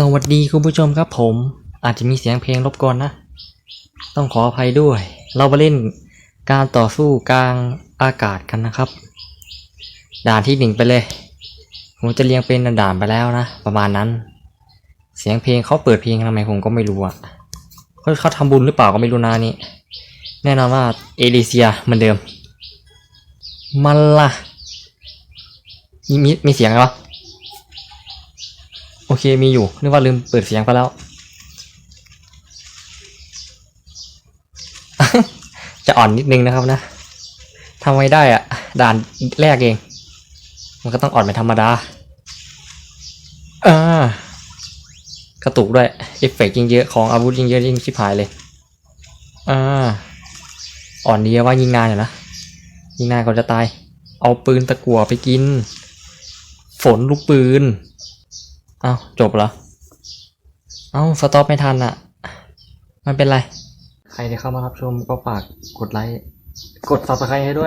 สวัสดีคุณผู้ชมครับผม อาจจะมีเสียงเพลงรบกวนนะ ต้องขออภัยด้วย เรามาเล่นการต่อสู้กลางอากาศกันนะครับ ด่านที่หนึ่งไปเลย ผมจะเรียงเป็นด่านไปแล้วนะ ประมาณนั้น เสียงเพลงเขาเปิดเพลงทำไมผมก็ไม่รู้อะเขาเขาทำบุญหรือเปล่าก็ไม่รู้นะนี่แน่นอนว่าเอลิเซียเหมือนเดิม มันละมีมีมีเสียงอะไรวะ โอเคมีอยู่ นึกว่าลืมเปิดเสียงไปแล้ว จะอ่อนนิดนึงนะครับนะทำไมได้อะด่านแรกเอง มันก็ต้องอ่อนเป็นธรรมดาอ่ากระตุกด้วย เอฟเฟกต์ยิ่งเยอะของอาวุธยิ่งเยอะยิ่งชิบหายเลยอ่าอ่อนดีว่ายิงนานอยู่นะยิงนานก็จะตาย เอาปืนตะกั่วไปกิน ฝนลูกปืน เอ้าจบเหรอ เอ้าสต็อปไม่ทันอะมันเป็นไร ใครที่เข้ามารับชมก็ฝากกดไลค์ กด subscribe ให้ด้วย